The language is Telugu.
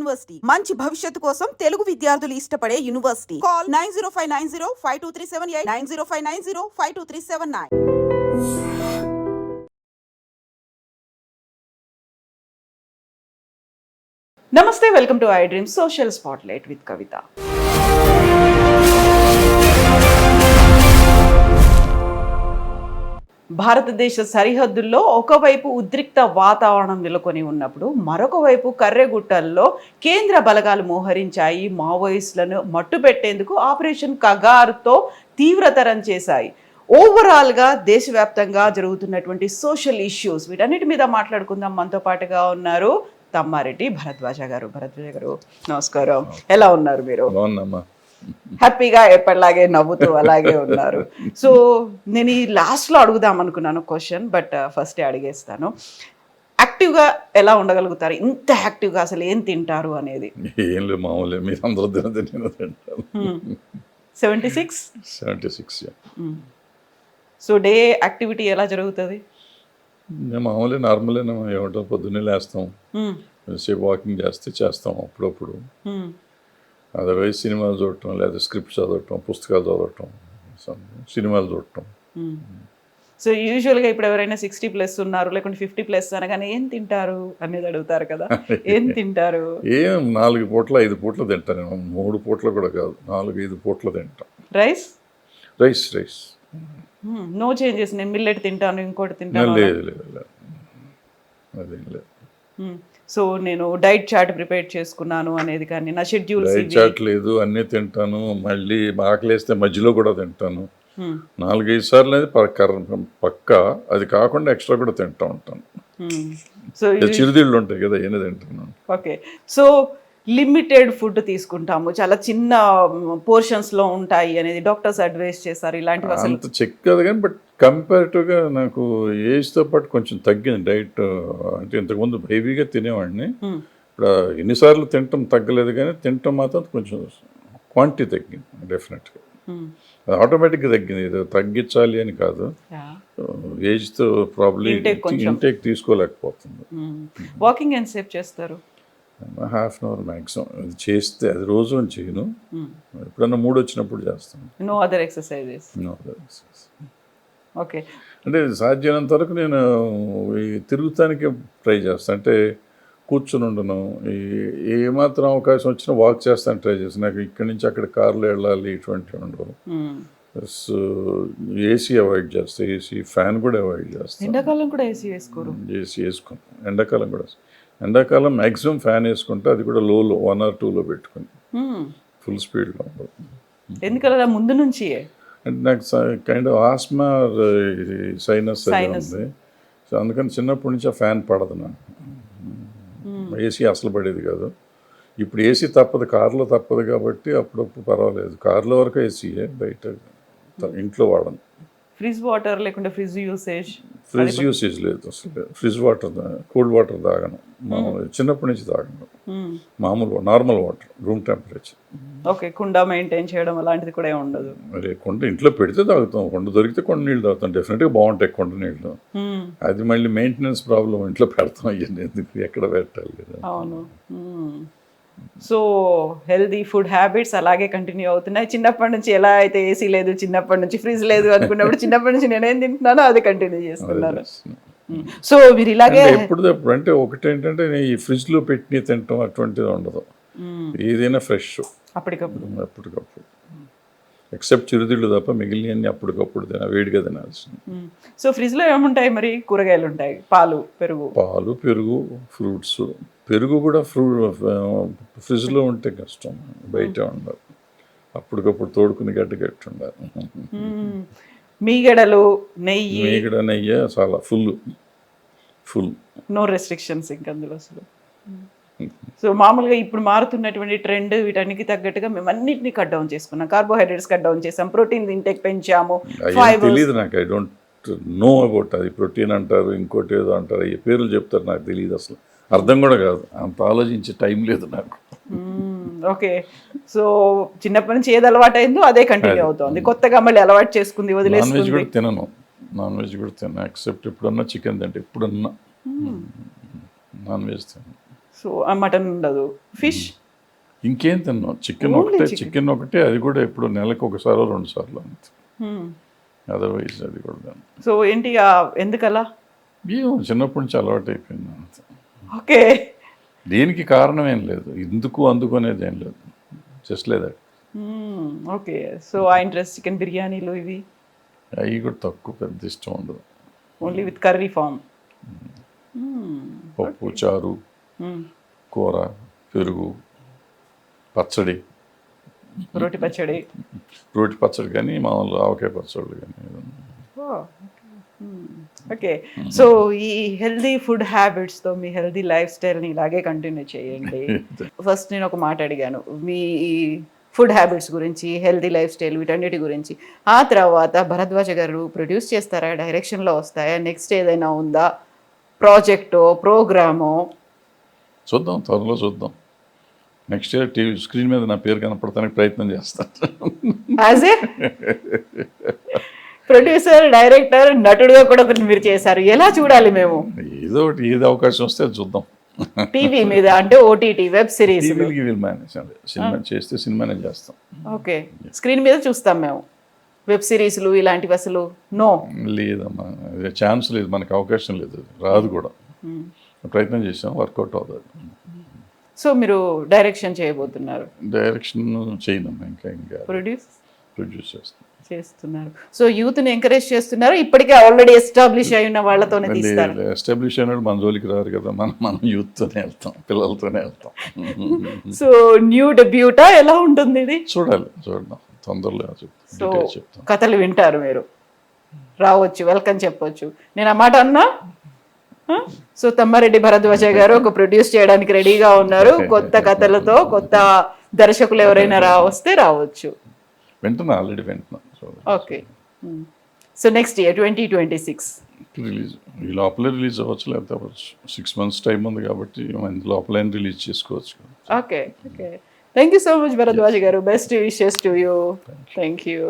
యూనివర్సిటీ. మంచి భవిష్యత్తు కోసం తెలుగు విద్యార్థులు ఇష్టపడే university. Call nine zero five nine zero five two three seven eight nine zero five nine zero five two three seven nine. నమస్తే welcome to I dream social spotlight with Kavitha. భారతదేశ సరిహద్దుల్లో ఒకవైపు ఉద్రిక్త వాతావరణం నెలకొని ఉన్నప్పుడు మరొక వైపు కర్రెగుట్టల్లో కేంద్ర బలగాలు మోహరించాయి. మావోయిస్టులను మట్టుపెట్టేందుకు ఆపరేషన్ కగార్తో తీవ్రతరం చేశాయి. ఓవరాల్గా దేశవ్యాప్తంగా జరుగుతున్నటువంటి సోషల్ ఇష్యూస్ వీటన్నిటి మీద మాట్లాడుకుందాం. మనతో పాటుగా ఉన్నారు తమ్మారెడ్డి భరద్వాజ గారు. భరద్వాజ గారు నమస్కారం. ఎలా ఉన్నారు మీరు? హ్యాపీగా ఎప్పటిలాగే నవ్వుతూ అలాగే ఉన్నారు. సో నేను ఈ లాస్ట్లో అడుగుదాం అనుకున్నాను క్వశ్చన్ బట్ ఫస్ట్ అడిగేస్తాను. యాక్టివ్గా ఎలా ఉండగలుగుతారు? ఇంత యాక్టివ్గా అసలు ఏం తింటారు అనేది? ఏం లేదు మామూలే మీరు అందరూ తినదు seventy six? Seventy six so day activity ఎలా జరుగుతుంది? మేము మామూలే నార్మలే ఏమంటాం పొద్దున్నే లేస్తాం. సేపు వాకింగ్ చేస్తే చేస్తాం అప్పుడప్పుడు. అదర్వైజ్ సినిమాలు చూడటం లేదా స్క్రిప్ట్ చదవటం పుస్తకాలు చదవటం సినిమాలు చూడటం. సో యూజువల్గా ఇప్పుడు ఎవరైనా సిక్స్టీ ప్లస్ ఉన్నారు లేకుంటే ఫిఫ్టీ ప్లస్ అనగానే ఏం తింటారు అనేది అడుగుతారు కదా. ఏం తింటారు? ఏం నాలుగు పూట్ల ఐదు పూట్ల తింటాను నేను. మూడు పూట్ల కూడా కాదు నాలుగు ఐదు పూట్ల తింటాం. Rice? Rice rice. No changes నేను మిల్లెట్ తింటాను ఇంకోటి తింటాను లేదు లేదు లేదు. అదేం లేదు. సో నేను డైట్ చార్ట్ ప్రిపేర్ చేసుకున్నాను అనేది కానీ నా షెడ్యూల్స్ డైట్ చాట్ లేదు అన్నీ తింటాను. మళ్ళీ ఆకలేస్తే మధ్యలో కూడా తింటాను. నాలుగైదు సార్లు కర్ర- పక్క. అది కాకుండా ఎక్స్ట్రా కూడా తింటా ఉంటాను. సో చిరుదిళ్ళు ఉంటాయి కదా ఏమి తింటాను. ఓకే సో లిమిటెడ్ ఫుడ్ తీసుకుంటాము చాలా చిన్న పోర్షన్స్లో ఉంటాయి అనేది డాక్టర్స్ అడ్వైస్ చేస్తారు ఇలాంటివి అసలు అంత చెక్ కాదు కానీ బట్ కంపారిటివ్గా నాకు ఏజ్తో పాటు కొంచెం తగ్గింది డైట్ అంటే ఇంతకుముందు హెవీగా తినేవాడిని. ఇప్పుడు ఎన్నిసార్లు తినటం తగ్గలేదు కానీ తినటం మాత్రం కొంచెం క్వాంటిటీ తగ్గింది డెఫినెట్గా ఆటోమేటిక్గా తగ్గింది ఏదో తగ్గించాలి అని కాదు. ఏజ్తో ప్రాబ్లీ. ఇంటేక్ తీసుకోలేకపోతుంది. వాకింగ్ ఎంతసేపు చేస్తారు హాఫ్ అన్ అవర్ మ్యాక్సిమం అది చేస్తే అది రోజు అని చేయను. ఎప్పుడన్నా మూడు వచ్చినప్పుడు చేస్తాను. No other exercises No other exercise. Okay అంటే సాధ్యమైనంత వరకు నేను ఈ తిరుగుతానికి ట్రై చేస్తాను. అంటే కూర్చుని ఉండను. ఈ ఏమాత్రం అవకాశం వచ్చినా వాక్ చేస్తాను ట్రై చేస్తాను. నాకు ఇక్కడి నుంచి అక్కడ కార్లో వెళ్ళాలి ఇటువంటివి ఉండవు. ప్లస్ ఏసీ అవాయిడ్ చేస్తాను ఏసీ ఫ్యాన్ కూడా అవాయిడ్ చేస్తాను ఎండాకాలం కూడా ఏసీ వేసుకోరు. ఏసీ వేసుకుని. ఎండాకాలం కూడా. ఎండాకాలం మ్యాక్సిమం ఫ్యాన్ వేసుకుంటే అది కూడా లోలో వన్ ఆర్ టూలో పెట్టుకుని. Hmm. ఫుల్ స్పీడ్లో ఉండదు ఎందుకలా? ముందు నుంచి? అంటే నాకు కైండ్ ఆఫ్ ఆస్మా సైనస్. ఉంది. సో అందుకని చిన్నప్పటి నుంచి ఆ ఫ్యాన్ పడదు నాకు. ఏసీ అసలు పడేది కాదు. ఇప్పుడు ఏసీ తప్పదు కార్లో తప్పదు కాబట్టి అప్పుడప్పుడు పర్వాలేదు. కార్లో వరకు ఏసీయే బయట త- ఇంట్లో వాడను. ఫ్రిజ్ వాటర్ లేకుంటే ఫ్రిజ్ యూసేజ్? ఫ్రిడ్జ్ యూసేజ్ లేదు అసలు. ఫ్రిడ్జ్ వాటర్ కూల్డ్ వాటర్ తాగను. మామూలు చిన్నప్పటి నుంచి తాగను. మామూలు normal water room temperature. Okay కుండ మెయింటైన్ చేయడం అలాంటిది కూడా ఉండదు. మరి కొండ ఇంట్లో పెడితే తాగుతాం. కొండ దొరికితే కొండ నీళ్ళు తాగుతాం. డెఫినెట్గా బాగుంటాయి కొండ నీళ్ళు. అది మళ్ళీ మెయింటెనెన్స్ ప్రాబ్లం ఇంట్లో పెడతాం. అయ్యండి ఎందుకు? ఎక్కడ పెట్టాలి కదా? అవును. సో హెల్దీ ఫుడ్ హ్యాబిట్స్ అలాగే కంటిన్యూ అవుతున్నాయి. చిన్నప్పటి నుంచి ఎలా అయితే ఏసీ లేదు చిన్నప్పటి నుంచి ఫ్రిడ్జ్ లేదు అనుకున్నప్పుడు చిన్నప్పటి నుంచి నేనేం తింటున్నానో అది కంటిన్యూ చేస్తున్నాను. సో మీరు ఇలాగే అంటే ఎప్పుడు ఎప్పుడు అంటే ఒకటి ఏంటంటే నేను ఈ ఫ్రిడ్జ్లో పెట్టి తింటాం అటువంటిది ఉండదు. ఏదైనా ఫ్రెష్. అప్పటికప్పుడు. అప్పటికప్పుడు. ఎక్సెప్ట్ చిరుతిళ్ళు తప్ప మిగిలినవన్నీ అప్పటికప్పుడు తిన వేడిగా తినాల్సింది. సో ఫ్రిడ్జ్లో ఏముంటాయి మరి? కూరగాయలు ఉంటాయి. పాలు పెరుగు. పాలు పెరుగు ఫ్రూట్స్. పెరుగు కూడా ఫ్రూ ఫ్రిడ్జ్లో ఉంటే కష్టం. బయట ఉండాలి అప్పటికప్పుడు తోడుకుని గడ్డ గట్టి ఉండాలి. మీగడలు నెయ్యి. మీగడ నెయ్యి చాలా ఫుల్. ఫుల్. నో రెస్ట్రిక్షన్స్ ఇంక అందులో అసలు. సో మామూలుగా ఇప్పుడు మారుతున్నటువంటి ట్రెండ్ వీటన్నికి తగ్గట్టుగా మేము అన్నింటినీ కట్ డౌన్ చేసుకున్నాం. కార్బోహైడ్రేట్స్ కట్ డౌన్ చేసాం. ప్రోటీన్ ఇంటెక్ పెంచాము. తెలియదు నాకు ఐ డోంట్ నో అబౌట్ అది. ప్రోటీన్ అంటారు ఇంకోటి ఏదో అంటారు. ఈ పేర్లు చెప్తారు నాకు తెలియదు అసలు. అర్థం కూడా కాదు. అంత ఆలోచించే టైం లేదు నాకు. ఓకే సో చిన్నప్పటి నుంచి ఏది అలవాటు అయిందో అదే. కంటిన్యూ అవుతుంది. కొత్తగా మళ్ళీ అలవాటు చేసుకుంది నాన్ వెజ్ కూడా తినను. నాన్ వెజ్ కూడా తినను. ఎక్సెప్ట్ ఎప్పుడన్నా చికెన్ తింటే. ఎప్పుడన్నా. నాన్ వెజ్ తినను. సో మటన్ ఉండదు. ఫిష్? ఇంకేం తిన్నాం చికెన్ ఒకటే. చికెన్. ఒకటే అది కూడా ఎప్పుడు నెలకు ఒకసారి రెండు సార్లు అంతే. అదర్వైజ్ అది కూడా. సో ఏంటి ఆ ఎందుకలా? ఏమో చిన్నప్పటి నుంచి అలవాటు అయిపోయింది అంతే. ఓకే. దేనికి కారణం ఏం లేదు. ఎందుకు అందుకు అనేది ఏం లేదు. జస్ట్ లేదా ఓకే. సో ఆ ఇంట్రెస్ట్ చికెన్ బిర్యానీలు ఇవి? అవి కూడా తక్కువ పెద్ద ఇష్టం ఉండదు. ఓన్లీ విత్ కర్రీ ఫామ్ పప్పు చారు. కూర పెరుగు పచ్చడి. రోటి పచ్చడి. రోటి పచ్చడి కానీ మామూలు ఆవకాయ పచ్చడి కానీ. ఓకే. సో ఈ హెల్దీ ఫుడ్ హ్యాబిట్స్తో మీ హెల్దీ లైఫ్ స్టైల్ని ఇలాగే కంటిన్యూ చేయండి. ఫస్ట్ నేను ఒక మాట అడిగాను. మీ ఫుడ్ హ్యాబిట్స్ గురించి హెల్దీ లైఫ్ స్టైల్ వీటన్నిటి గురించి. ఆ తర్వాత భరద్వాజ గారు ప్రొడ్యూస్ చేస్తారా డైరెక్షన్లో వస్తాయా నెక్స్ట్ ఏదైనా ఉందా? ప్రాజెక్టో ప్రోగ్రామో? చూద్దాం త్వరలో చూద్దాం. నెక్స్ట్ ఇయర్ టీవీ స్క్రీన్ మీద నా పేరు కనపడటానికి ప్రయత్నం చేస్తాను ప్రొడ్యూసర్ డైరెక్టర్ నటుడుగా కూడా మీరు చేశారు. ఎలా చూడాలి మేము? ఏదో ఒకటి ఏది అవకాశం వస్తే చూద్దాం. టీవీ మీద అంటే ఓటీటీ వెబ్ సిరీస్. సినిమా చేస్తే సినిమానే చేస్తాం. ఓకే. స్క్రీన్ మీద చూస్తాం మేము. వెబ్ సిరీస్లు ఇలాంటివి అసలు నో. లేదమ్మా ఛాన్స్ లేదు మనకు అవకాశం లేదు. రాదు కూడా. ప్రయత్నం చేసాం వర్కౌట్ అవుతుంది. సో మీరు డైరెక్షన్ చేయబోతున్నారు. డైరెక్షన్ చేయనమ్మా ఇంకా ఇంకా ప్రొడ్యూస్? ప్రొడ్యూస్ చేస్తాం చేస్తున్నారు. సో యూత్ని ఎంకరేజ్ చేస్తున్నారు ఇప్పటికే ఆల్రెడీ ఎస్టాబ్లిష్ అయి ఉన్న వాళ్ళతోనే తీస్తారు. ఎస్టాబ్లిష్ అయినాడు మన జోలికి రారు కదా మనం మనం యూత్తోనే వెళ్తాం పిల్లలతోనే వెళ్తాం. సో న్యూ డెబ్యూటా? ఎలా ఉంటుంది ఇది? చూడాలి చూద్దాం తొందరలో సో కథలు వింటారు మీరు. రావచ్చు వెల్కమ్ చెప్పొచ్చు. నేను ఆ మాట అన్నా? సో తమ్మారెడ్డి భరద్వాజ గారు ఒక ప్రొడ్యూస్ చేయడానికి రెడీగా ఉన్నారు. కొత్త కథలతో కొత్త దర్శకులు ఎవరైనా రా వస్తే రావచ్చు. వింటున్నా ఆల్రెడీ వింటున్నా. So okay so next year twenty twenty six release ఈ లోపలే రిలీజ్ అవ్వచ్చు లేకపోతే అవ్వచ్చు సిక్స్ మంత్స్ టైం ఉంది కాబట్టి లోపలే రిలీజ్ చేసుకోవచ్చు. Okay okay thank you so much Bharadwaj గారు. Best wishes to you thank you